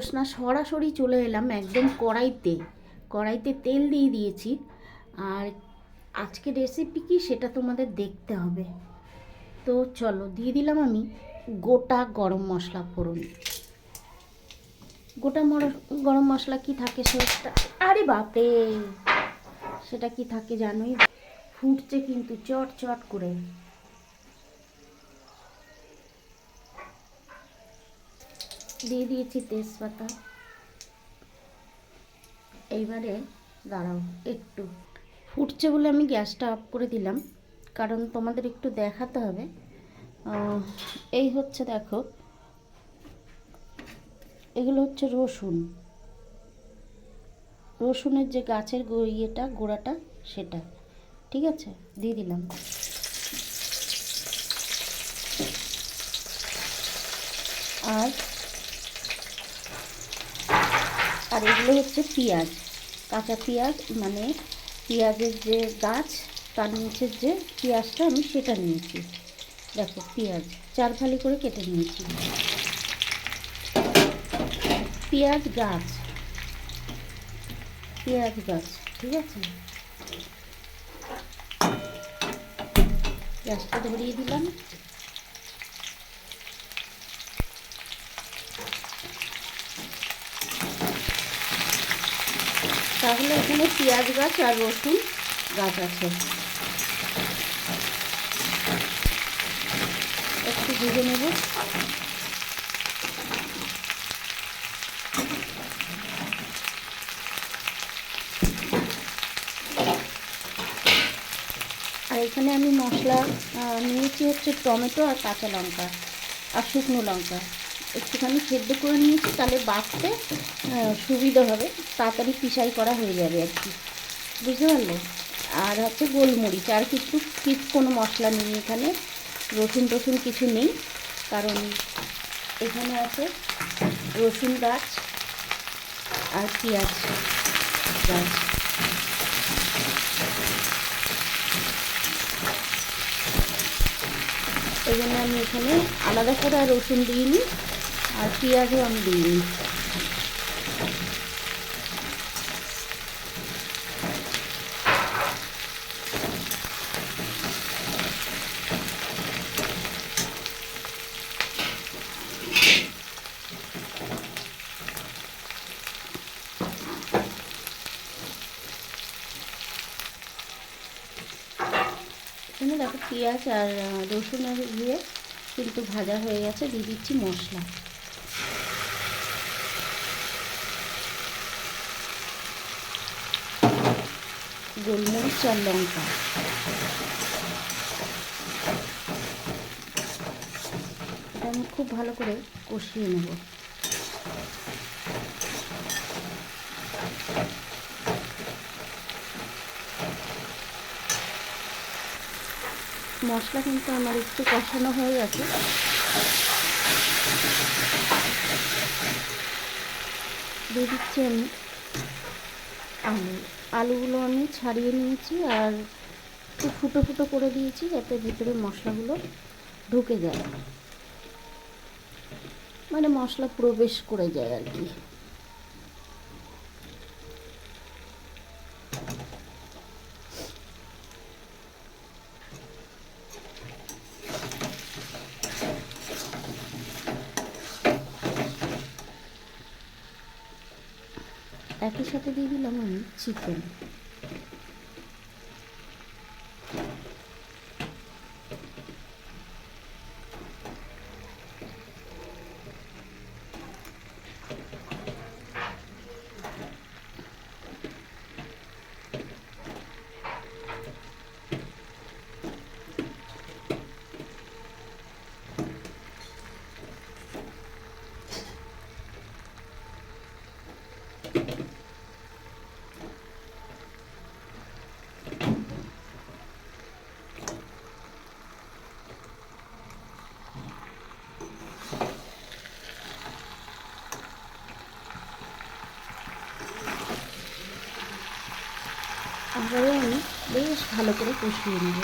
না, সরাসরি চলে এলাম একদম কড়াইতে। কড়াইতে তেল দিয়ে দিয়েছি। আর আজকে রেসিপি কি সেটা তোমাদের দেখতে হবে। তো চলো, দিয়ে দিলাম আমি গোটা গরম মশলা ফোড়ন। গোটা গরম মশলা কি থাকে সেটা? আরে বাপরে! সেটা কি থাকে জানোই? ফুটছে কিন্তু চট চট করে। দিয়ে দিয়েছি তেজপাতা। এইবারে দাঁড়াও, একটু। ফুটছে বলে আমি গ্যাসটা অফ করে দিলাম, কারণ তোমাদের একটু দেখাতে হবে। এই হচ্ছে দেখো, এগুলো হচ্ছে রসুন। রসুনের যে গাছের ইয়েটা, গোড়াটা, সেটা। ঠিক আছে? দিয়ে দিলাম। আর আর এগুলো হচ্ছে পেঁয়াজ, কাঁচা পেঁয়াজ মানে পেঁয়াজের যে গাছ, তার নিচের যে পেঁয়াজটা আমি সেটা নিয়েছি। দেখো পেঁয়াজ, চার ফালি করে কেটে নিয়েছি। পেঁয়াজ গাছ পেঁয়াজ গাছ, ঠিক আছে? গ্যাসটা ধরিয়ে দিলাম। তাহলে এখানে পেঁয়াজ গাছ আর রসুন গাছ আছে। একটু ভেজে নেব। আর এখানে আমি মশলা নিয়েছি হচ্ছে টমেটো আর কাঁচা লঙ্কা আর শুকনো লঙ্কা। একটুখানি সেদ্ধ করে নিয়েছি তাহলে আহ, সুবিধা হবে। তাড়াতাড়ি পিসাই করা হয়ে যাবে আর কি। বুঝতে পারলে? আর হচ্ছে গোলমরিচ, আর কিছু কিছু কোনো মশলা নেই এখানে। রসুন টসুন কিছু নেই, কারণ এখানে আছে রসুন গাছ আর পেঁয়াজ গাছ। এই জন্য আমি এখানে আলাদা করে আর রসুন দিইনি আর পেঁয়াজও আমি দিইনি এখানে দেখো পেঁয়াজ আর রসুনের দিয়ে কিন্তু ভাজা হয়ে গেছে। দিয়ে দিচ্ছি মশলা। গোলমরিচ আর লঙ্কা। এটা আমি খুব ভালো করে কষিয়ে নেব। মশলা কিন্তু আমার একটু কষানো হয়ে গেছে। দিচ্ছি আমি আলু। আলুগুলো আমি ছাড়িয়ে নিয়েছি আর একটু ফুটো ফুটো করে দিয়েছি যাতে ভিতরে মশলাগুলো ঢুকে যায়। মানে মশলা প্রবেশ করে যায় আর কি। একই সাথে দিয়ে দিলাম আমি চিকেন এইভাবে আমি বেশ ভালো করে কষিয়ে নেব।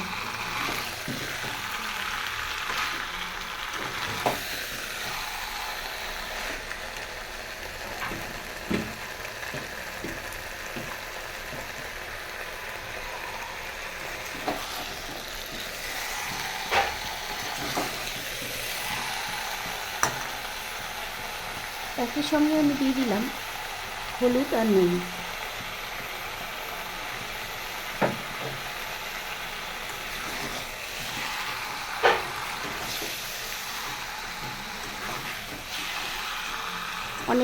একই সঙ্গে আমি দিয়ে দিলাম হলুদ আর নুন।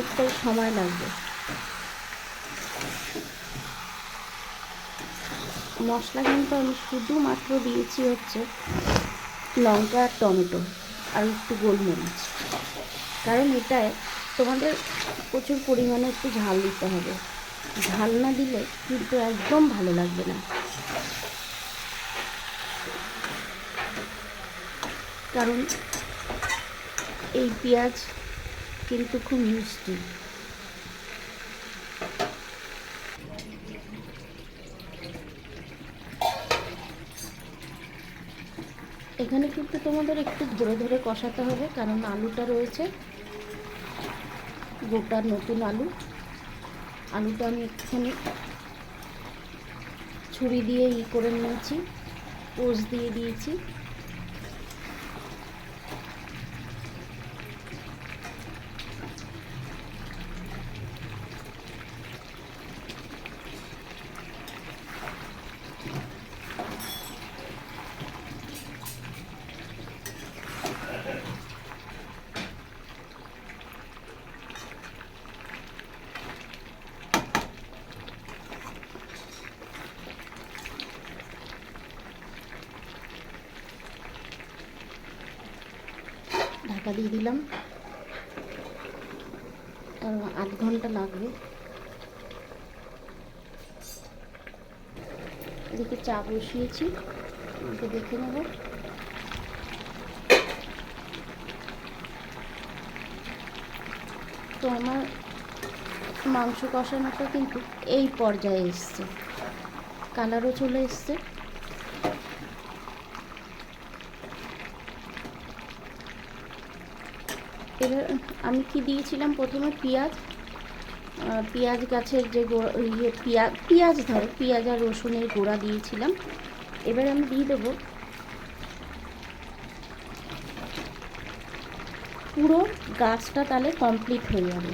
অনেকটাই সময় লাগবে। মশলা কিন্তু আমি শুধুমাত্র দিয়েছি হচ্ছে লঙ্কা আর টমেটো আর একটু গোলমরিচ। কারণ এটায় তোমাদের প্রচুর পরিমাণে একটু ঝাল দিতে হবে। ঝাল না দিলে কিন্তু একদম ভালো লাগবে না। কারণ এই পেঁয়াজ কিন্তু খুব মিষ্টি। এখানে কিন্তু তোমাদের একটু ধরে ধরে কষাতে হবে, কারণ আলুটা রয়েছে। গোটা নতুন আলু। আলুটা আমি একটুখানি ছুরি দিয়ে ই করে নিয়েছি পোষ দিয়ে দিয়েছি। ঢাকা দিয়ে দিলাম। আর আধ ঘণ্টা লাগবে। এদিকে চা বসিয়েছি, একটু দেখে নেব। তো আমার মাংস কষানোটা কিন্তু এই পর্যায়ে এসছে। কালারও চলে এসছে। এবার আমি কি দিয়েছিলাম প্রথমে? পেঁয়াজ। পেঁয়াজ গাছের যে গোড়া ইয়ে পেঁয়াজ পেঁয়াজ ধরো, পেঁয়াজ আর রসুনের গোড়া দিয়েছিলাম। এবার আমি দিয়ে দেবো পুরো গাছটা তাহলে কমপ্লিট হয়ে যাবে।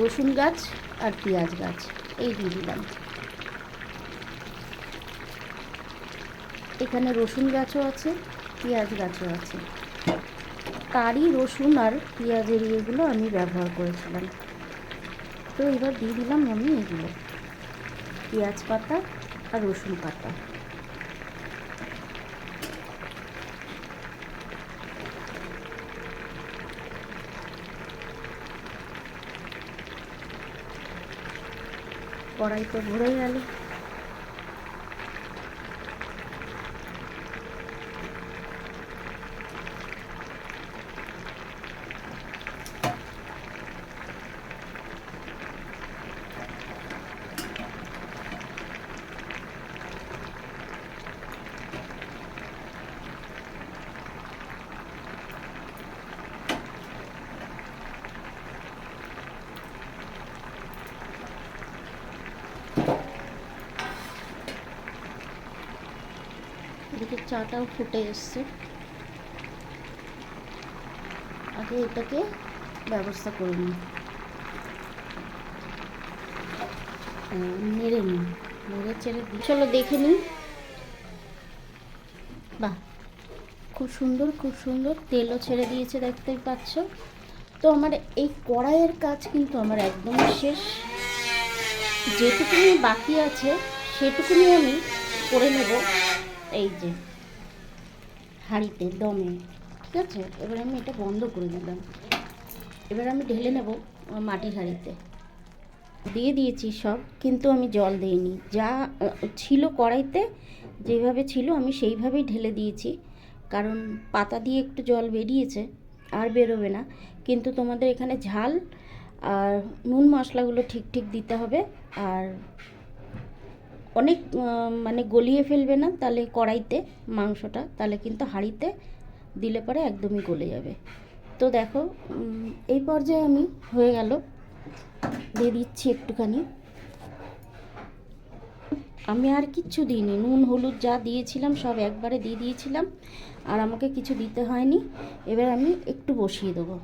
রসুন গাছ আর পেঁয়াজ গাছ, এই দিয়ে দিলাম। এখানে রসুন গাছও আছে, পেঁয়াজ গাছও আছে। তারই রসুন আর পেঁয়াজের ইয়েগুলো আমি ব্যবহার করেছিলাম। তো এবার দিয়ে দিলাম আমি এগুলো। পেঁয়াজ পাতা আর রসুন পাতা। কড়াই তো ভরে গেল এদিকে চাটাও ফুটে এসছে। আগে এটাকে ব্যবস্থা করে নিই। আহ, নেড়ে নিই। নেড়ে চেড়ে দিই। চলো দেখে নিই। বাহ খুব সুন্দর খুব সুন্দর। তেলও ছেড়ে দিয়েছে দেখতেই পাচ্ছ। তো আমার এই কড়াইয়ের কাজ কিন্তু আমার একদম শেষ। যেটুকুনি বাকি আছে সেটুকুনি আমি করে নেব। এই যে। হাঁড়িতে, দমে, ঠিক আছে? এবার আমি এটা বন্ধ করে দিলাম। এবার আমি ঢেলে নেব মাটির হাঁড়িতে। দিয়ে দিয়েছি সব, কিন্তু আমি জল দিইনি। যা ছিল কড়াইতে, যেভাবে ছিল আমি সেইভাবেই ঢেলে দিয়েছি। কারণ পাতা দিয়ে একটু জল বেরিয়েছে, আর বেরোবে না। কিন্তু তোমাদের এখানে ঝাল আর নুন মশলাগুলো ঠিক ঠিক দিতে হবে। আর অনেক মানে গলিয়ে ফেলবে না, তাহলে কড়াইতে মাংসটা, তাহলে কিন্তু হাঁড়িতে দিলে পরে একদমই গলে যাবে। তো দেখো এই পর্যায়ে আমি হয়ে গেল, দিয়ে দিচ্ছি একটুখানি। আমি আর কিচ্ছু দিইনি, নুন, হলুদ যা দিয়েছিলাম সব একবারে দিয়ে দিয়েছিলাম, আর আমাকে কিছু দিতে হয়নি, এবার আমি একটু বসিয়ে দেবো।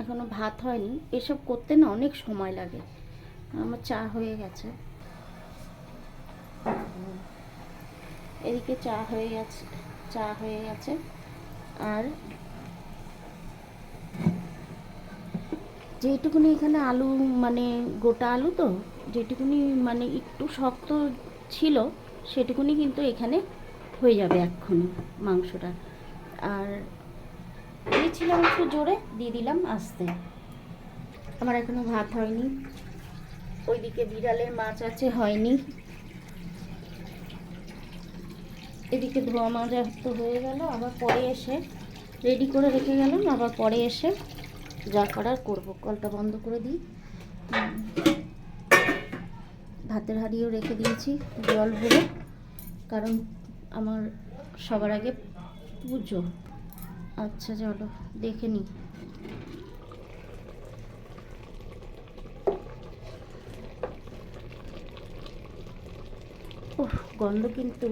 এখনও ভাত হয়নি, এসব করতে না অনেক সময় লাগে। আমার চা হয়ে গেছে। এদিকে চা হয়ে গেছে, চা হয়ে গেছে। আর যেটুকুনি এখানে আলু মানে গোটা আলু তো যেটুকুনি মানে একটু শক্ত ছিল, সেটুকুনি কিন্তু এখানে হয়ে যাবে এক্ষুনি মাংসটা। আর দিয়েছিলাম একটু জোরে, দিয়ে দিলাম আস্তে। আমার এখনও ভাত হয়নি। ওইদিকে বিড়ালের মাছ আছে, হয়নি। এদিকে ধোয়া মাজা তো হয়ে গেল, আবার পরে এসে রেডি করে রেখে গেলাম, আবার পরে এসে যা করার করব। কলটা বন্ধ করে দিই। ভাতের হাঁড়িও রেখে দিয়েছি, জল ভরে, কারণ আমার সবার আগে পুজো। আচ্ছা চলো, দেখে নিই। গন্ধ কিন্তু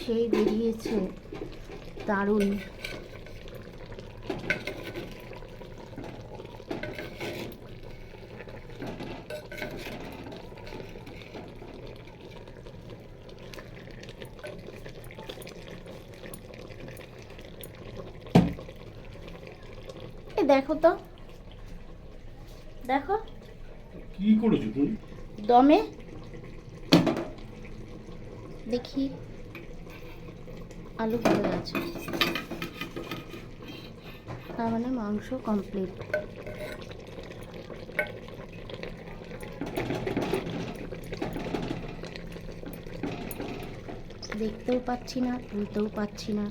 সেই বেরিয়েছে দারুণ। এ দেখো তো। দেখো। কি করেছ তুমি? দমে দেখি আলু পড়ে আছে। তার মানে মাংস কমপ্লিট দেখতেও পাচ্ছি না তুলতেও পাচ্ছি না।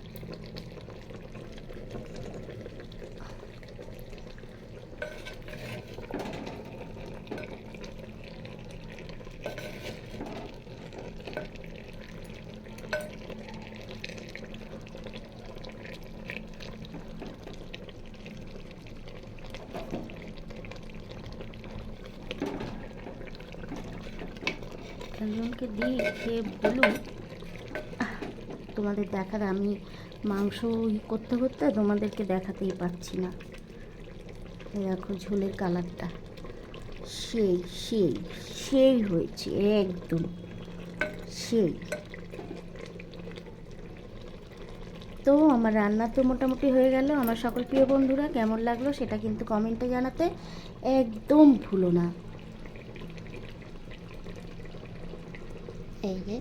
একজনকে দিই খেয়ে বলুন তোমাদের দেখার আমি মাংস করতে করতে তোমাদেরকে দেখাতেই পারছি না। দেখো ঝোলের কালারটা। সেই সেই সেই হয়েছে, একদম সেই। তো আমার রান্না তো মোটামুটি হয়ে গেল। আমার সকল প্রিয় বন্ধুরা কেমন লাগল সেটা কিন্তু কমেন্টে জানাতে একদম ভুলো না। এই যে।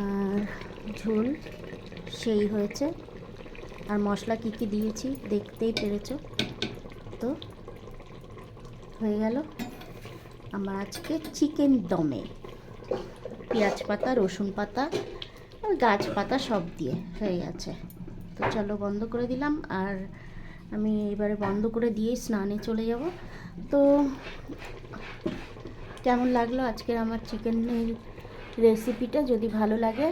আর ঝোল, সেই হয়েছে। আর মশলা কী কী দিয়েছি দেখতেই পেরেছ? তো হয়ে গেল আমার আজকে চিকেন দমে। পেঁয়াজ পাতা, রসুন পাতা, আর গাছ পাতা সব দিয়ে হয়ে গেছে। তো চলো বন্ধ করে দিলাম। আর আমি এবারে বন্ধ করে দিয়ে স্নানে চলে যাব। তো কেমন লাগল আজকের আমার চিকেনের রেসিপিটা? যদি ভালো লাগে